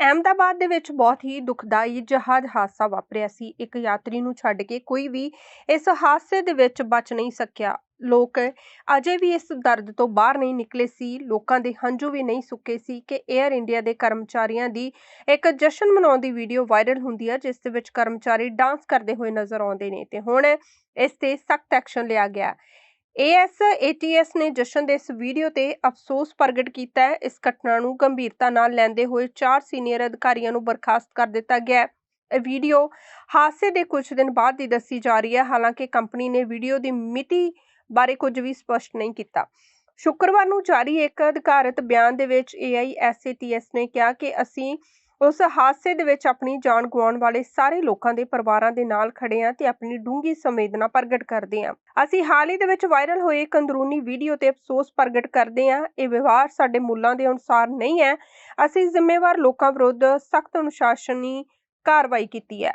ਅਹਿਮਦਾਬਾਦ ਦੇ ਵਿੱਚ ਬਹੁਤ ਹੀ ਦੁਖਦਾਈ ਜਹਾਜ਼ ਹਾਦਸਾ ਵਾਪਰਿਆ ਸੀ। ਇੱਕ ਯਾਤਰੀ ਨੂੰ ਛੱਡ ਕੇ ਕੋਈ ਵੀ ਇਸ ਹਾਦਸੇ ਦੇ ਵਿੱਚ ਬਚ ਨਹੀਂ ਸਕਿਆ। ਲੋਕ ਅਜੇ ਵੀ ਇਸ ਦਰਦ ਤੋਂ ਬਾਹਰ ਨਹੀਂ ਨਿਕਲੇ ਸੀ। ਲੋਕਾਂ ਦੇ ਹੰਝੂ ਵੀ ਨਹੀਂ ਸੁੱਕੇ ਸੀ ਕਿ 에ਅਰ ਇੰਡੀਆ ਦੇ ਕਰਮਚਾਰੀਆਂ ਦੀ ਇੱਕ ਜਸ਼ਨ ਮਨਾਉਣ ਦੀ ਵੀਡੀਓ ਵਾਇਰਲ ਹੁੰਦੀ ਹੈ ਜਿਸ ਦੇ ਵਿੱਚ ਕਰਮਚਾਰੀ ਡਾਂਸ ਕਰਦੇ ਹੋਏ ਨਜ਼ਰ ਆਉਂਦੇ ਨੇ ਤੇ ਹੁਣ ਇਸ ਤੇ ਸਖਤ ਐਕਸ਼ਨ ਲਿਆ ਗਿਆ। ਏਐਸਏਟੀਐਸ ਨੇ ਜਸ਼ਨ ਦੇ ਇਸ ਵੀਡੀਓ ਤੇ ਅਫਸੋਸ ਪ੍ਰਗਟ ਕੀਤਾ ਹੈ। ਇਸ ਘਟਨਾ ਨੂੰ ਗੰਭੀਰਤਾ ਨਾਲ ਲੈਂਦੇ ਹੋਏ ਚਾਰ ਸੀਨੀਅਰ ਅਧਿਕਾਰੀਆਂ ਨੂੰ ਬਰਖਾਸਤ ਕਰ ਦਿੱਤਾ ਗਿਆ ਹੈ। ਇਹ ਵੀਡੀਓ ਹਾਦਸੇ ਦੇ ਕੁਝ ਦਿਨ ਬਾਅਦ ਦੀ ਦੱਸੀ ਜਾ ਰਹੀ ਹੈ। ਹਾਲਾਂਕਿ ਕੰਪਨੀ ਨੇ ਵੀਡੀਓ ਦੀ ਮਿਤੀ ਬਾਰੇ ਕੁਝ ਵੀ ਸਪਸ਼ਟ ਨਹੀਂ ਕੀਤਾ। ਸ਼ੁੱਕਰਵਾਰ ਨੂੰ ਜਾਰੀ ਇੱਕ ਅਧਿਕਾਰਤ ਬਿਆਨ ਦੇ ਵਿੱਚ ਏਆਈਐਸਏਟੀਐਸ ਨੇ ਕਿਹਾ ਕਿ ਅਸੀਂ ਉਸ ਹਾਦਸੇ ਦੇ ਵਿੱਚ ਆਪਣੀ ਜਾਨ ਗਵਾਉਣ ਵਾਲੇ ਸਾਰੇ ਲੋਕਾਂ ਦੇ ਪਰਿਵਾਰਾਂ ਦੇ ਨਾਲ ਖੜੇ ਹਾਂ ਤੇ ਆਪਣੀ ਡੂੰਘੀ ਸੰਵੇਦਨਾ ਪ੍ਰਗਟ ਕਰਦੇ ਹਾਂ। ਅਸੀਂ ਹਾਲ ਹੀ ਦੇ ਵਿੱਚ ਵਾਇਰਲ ਹੋਏ ਇੱਕ ਅੰਦਰੂਨੀ ਵੀਡੀਓ ਤੇ ਅਫਸੋਸ ਪ੍ਰਗਟ ਕਰਦੇ ਹਾਂ। ਇਹ ਵਿਵਹਾਰ ਸਾਡੇ ਮੁੱਲਾਂ ਦੇ ਅਨੁਸਾਰ ਨਹੀਂ ਹੈ। ਅਸੀਂ ਜ਼ਿੰਮੇਵਾਰ ਲੋਕਾਂ ਵਿਰੁੱਧ ਸਖਤ ਅਨੁਸ਼ਾਸਨੀ ਕਾਰਵਾਈ ਕੀਤੀ ਹੈ।